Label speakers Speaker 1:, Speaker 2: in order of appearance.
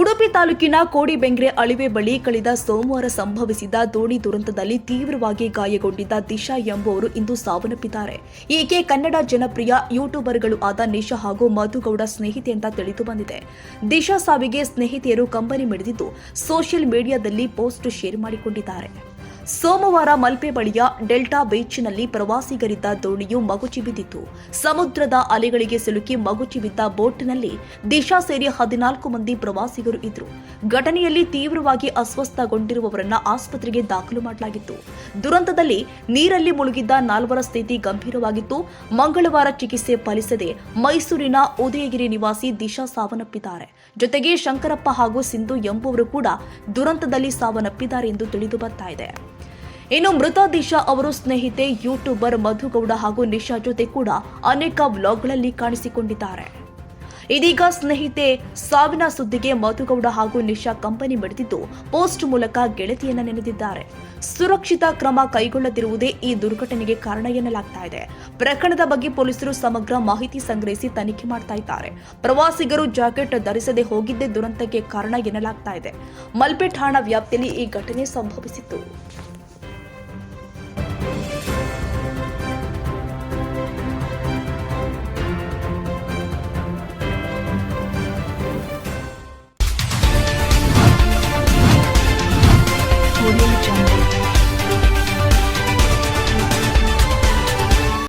Speaker 1: ಉಡುಪಿ ತಾಲೂಕಿನ ಕೋಡಿಬೆಂಗ್ರೆ ಅಳಿವೆ ಬಳಿ ಕಳೆದ ಸೋಮವಾರ ಸಂಭವಿಸಿದ ದೋಣಿ ದುರಂತದಲ್ಲಿ ತೀವ್ರವಾಗಿ ಗಾಯಗೊಂಡಿದ್ದ ದಿಶಾ ಎಂಬುವರು ಇಂದು ಸಾವನ್ನಪ್ಪಿದ್ದಾರೆ. ಈಕೆ ಕನ್ನಡ ಜನಪ್ರಿಯ ಯೂಟ್ಯೂಬರ್ಗಳು ಆದ ನಿಶಾ ಹಾಗೂ ಮಧುಗೌಡ ಸ್ನೇಹಿತೆ ಅಂತ ತಿಳಿದು ಬಂದಿದೆ. ದಿಶಾ ಸಾವಿಗೆ ಸ್ನೇಹಿತೆಯರು ಕಂಬನಿ ಮಿಡಿದಿದ್ದು ಸೋಷಿಯಲ್ ಮೀಡಿಯಾದಲ್ಲಿ ಪೋಸ್ಟ್ ಶೇರ್ ಮಾಡಿಕೊಂಡಿದ್ದಾರೆ. ಸೋಮವಾರ ಮಲ್ಪೆ ಬಳಿಯ ಡೆಲ್ಟಾ ಬೀಚ್ನಲ್ಲಿ ಪ್ರವಾಸಿಗರಿದ್ದ ದೋಣಿಯು ಮಗುಚಿ ಬಿದ್ದಿತು ಸಮುದ್ರದ ಅಲೆಗಳಿಗೆ ಸಿಲುಕಿ ಮಗುಚಿ ಬಿದ್ದ ಬೋಟ್ನಲ್ಲಿ ದಿಶಾ ಸೇರಿ ಹದಿನಾಲ್ಕು ಮಂದಿ ಪ್ರವಾಸಿಗರು ಇದ್ರು. ಘಟನೆಯಲ್ಲಿ ತೀವ್ರವಾಗಿ ಅಸ್ವಸ್ಥಗೊಂಡಿರುವವರನ್ನ ಆಸ್ಪತ್ರೆಗೆ ದಾಖಲು ಮಾಡಲಾಗಿತ್ತು. ದುರಂತದಲ್ಲಿ ನೀರಲ್ಲಿ ಮುಳುಗಿದ್ದ ನಾಲ್ವರ ಸ್ಥಿತಿ ಗಂಭೀರವಾಗಿತ್ತು. ಮಂಗಳವಾರ ಚಿಕಿತ್ಸೆ ಫಲಿಸದೆ ಮೈಸೂರಿನ ಉದಯಗಿರಿ ನಿವಾಸಿ ದಿಶಾ ಸಾವನ್ನಪ್ಪಿದ್ದಾರೆ. ಜೊತೆಗೆ ಶಂಕರಪ್ಪ ಹಾಗೂ ಸಿಂಧು ಎಂಬುವರು ಕೂಡ ದುರಂತದಲ್ಲಿ ಸಾವನ್ನಪ್ಪಿದ್ದಾರೆ ಎಂದು ತಿಳಿದು ಬರ್ತಾ ಇದೆ. ಇನ್ನು ಮೃತ ದಿಶಾ ಅವರು ಸ್ನೇಹಿತೆ, ಯೂಟ್ಯೂಬರ್ ಮಧುಗೌಡ ಹಾಗೂ ನಿಶಾ ಜೊತೆ ಕೂಡ ಅನೇಕ ವ್ಲಾಗ್ಗಳಲ್ಲಿ ಕಾಣಿಸಿಕೊಂಡಿದ್ದಾರೆ. ಇದೀಗ ಸ್ನೇಹಿತೆ ಸಾವಿನ ಸುದ್ದಿಗೆ ಮಧುಗೌಡ ಹಾಗೂ ನಿಶಾ ಕಂಪನಿ ಮಡಿದಿದ್ದು ಪೋಸ್ಟ್ ಮೂಲಕ ಗೆಳತಿಯನ್ನ ನೆನೆದಿದ್ದಾರೆ. ಸುರಕ್ಷಿತ ಕ್ರಮ ಕೈಗೊಳ್ಳದಿರುವುದೇ ಈ ದುರ್ಘಟನೆಗೆ ಕಾರಣ ಎನ್ನಲಾಗ್ತಾ ಇದೆ. ಪ್ರಕರಣದ ಬಗ್ಗೆ ಪೊಲೀಸರು ಸಮಗ್ರ ಮಾಹಿತಿ ಸಂಗ್ರಹಿಸಿ ತನಿಖೆ ಮಾಡ್ತಾ ಇದ್ದಾರೆ. ಪ್ರವಾಸಿಗರು ಜಾಕೆಟ್ ಧರಿಸದೆ ಹೋಗಿದ್ದೇ ದುರಂತಕ್ಕೆ ಕಾರಣ ಎನ್ನಲಾಗ್ತಾ ಇದೆ. ಮಲ್ಪೆ ಠಾಣಾ ವ್ಯಾಪ್ತಿಯಲ್ಲಿ ಈ ಘಟನೆ ಸಂಭವಿಸಿತ್ತು.